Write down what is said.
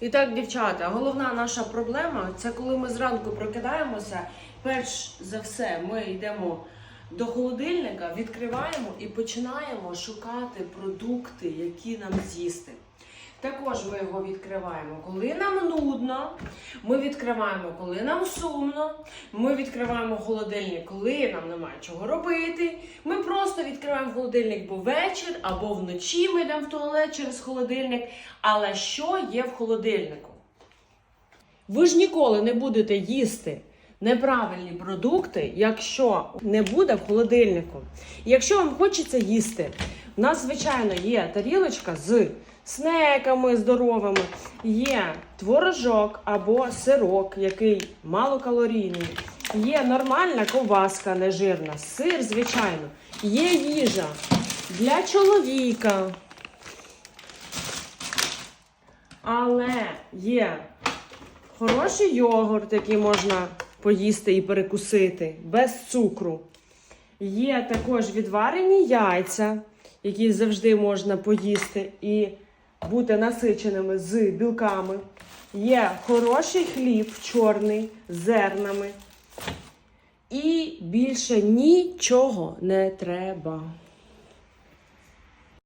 І так, дівчата, головна наша проблема це коли ми зранку прокидаємося. Перш за все, ми йдемо до холодильника, відкриваємо і починаємо шукати продукти, які нам з'їсти. Також ми його відкриваємо, коли нам нудно. Ми відкриваємо, коли нам сумно. Ми відкриваємо холодильник, коли нам немає чого робити. Ми просто відкриваємо холодильник, бо вечір або вночі ми йдемо в туалет через холодильник. Але що є в холодильнику? Ви ж ніколи не будете їсти неправильні продукти, якщо не буде в холодильнику. Якщо вам хочеться їсти, у нас, звичайно, є тарілочка з снеками здоровими, є творожок або сирок, який малокалорійний, є нормальна ковбаска нежирна, сир, звичайно, є їжа для чоловіка. Але є хороший йогурт, який можна поїсти і перекусити без цукру. Є також відварені яйця, які завжди можна поїсти і бути насиченими з білками. Є хороший хліб чорний з зернами. І більше нічого не треба.